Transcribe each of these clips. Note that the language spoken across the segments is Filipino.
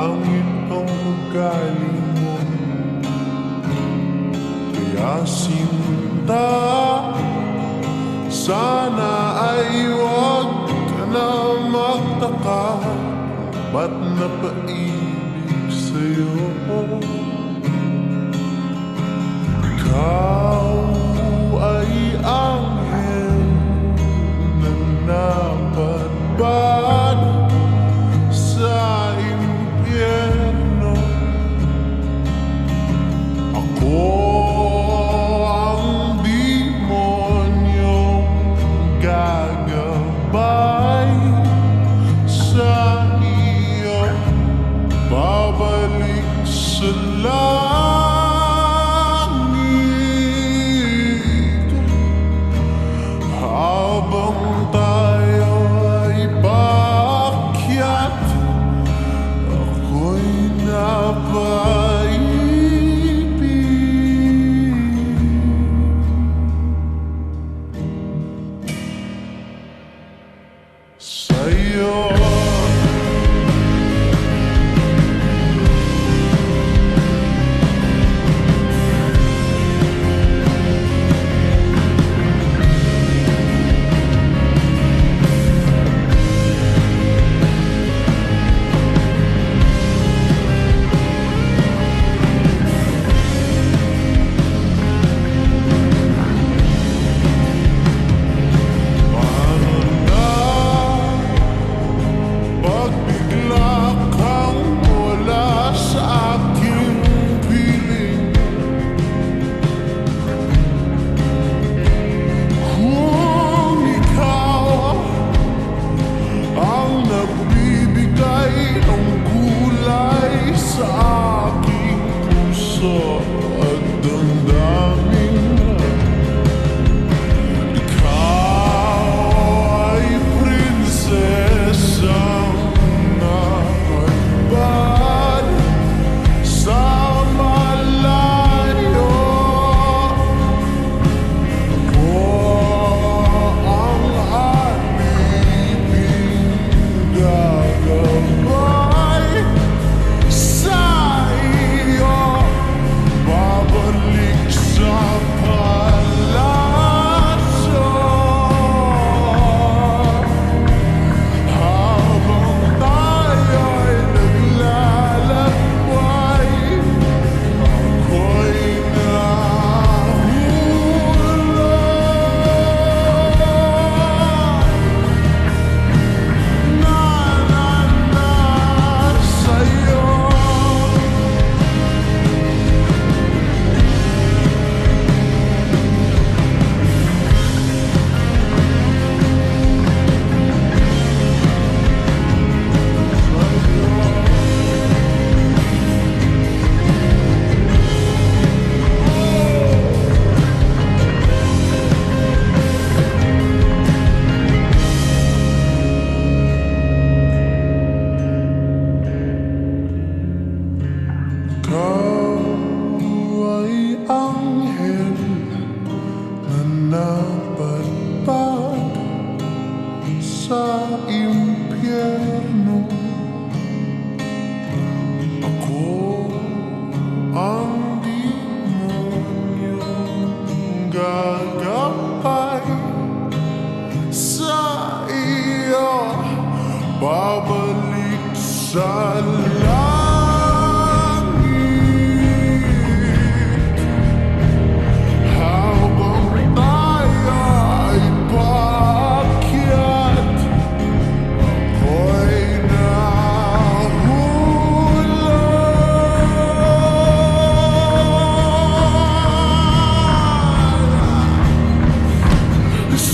hangin ang pagkalimon Kaya sinta Sana ay huwag ka na magtaka. Ba't napaibig sa'yo? Ikaw should love. nosso sa impyerno. Ako ang demonyong gagapay. Sa iyo babalik sa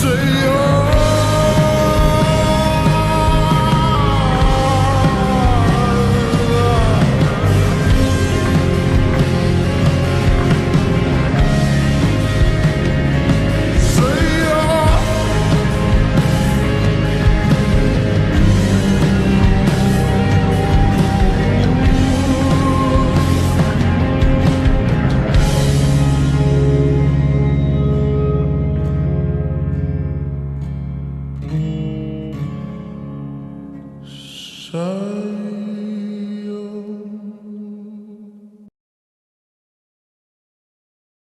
say Oh.